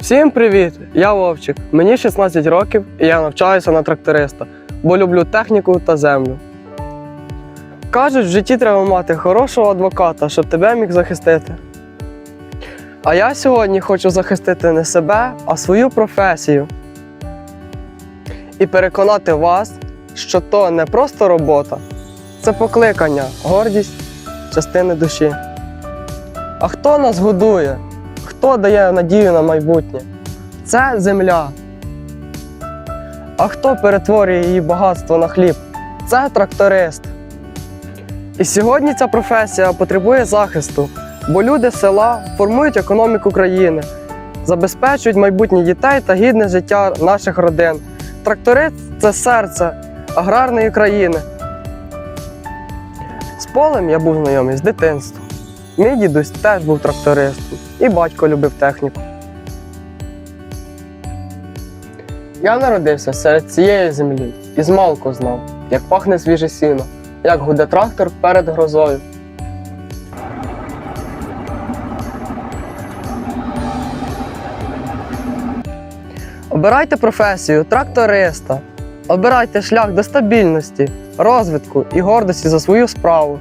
Всім привіт! Я Вовчик. Мені 16 років і я навчаюся на тракториста, бо люблю техніку та землю. Кажуть, в житті треба мати хорошого адвоката, щоб тебе міг захистити. А я сьогодні хочу захистити не себе, а свою професію. І переконати вас, що то не просто робота, це покликання, гордість, частини душі. А хто нас годує? Хто дає надію на майбутнє? Це земля. А хто перетворює її багатство на хліб? Це тракторист. І сьогодні ця професія потребує захисту, бо люди села формують економіку країни, забезпечують майбутнє дітей та гідне життя наших родин. Тракторист це серце аграрної країни. З полем я був знайомий з дитинства. Мій дідусь теж був трактористом, і батько любив техніку. Я народився серед цієї землі і змалку знав, як пахне свіже сіно, як гуде трактор перед грозою. Обирайте професію тракториста. Обирайте шлях до стабільності, розвитку і гордості за свою справу.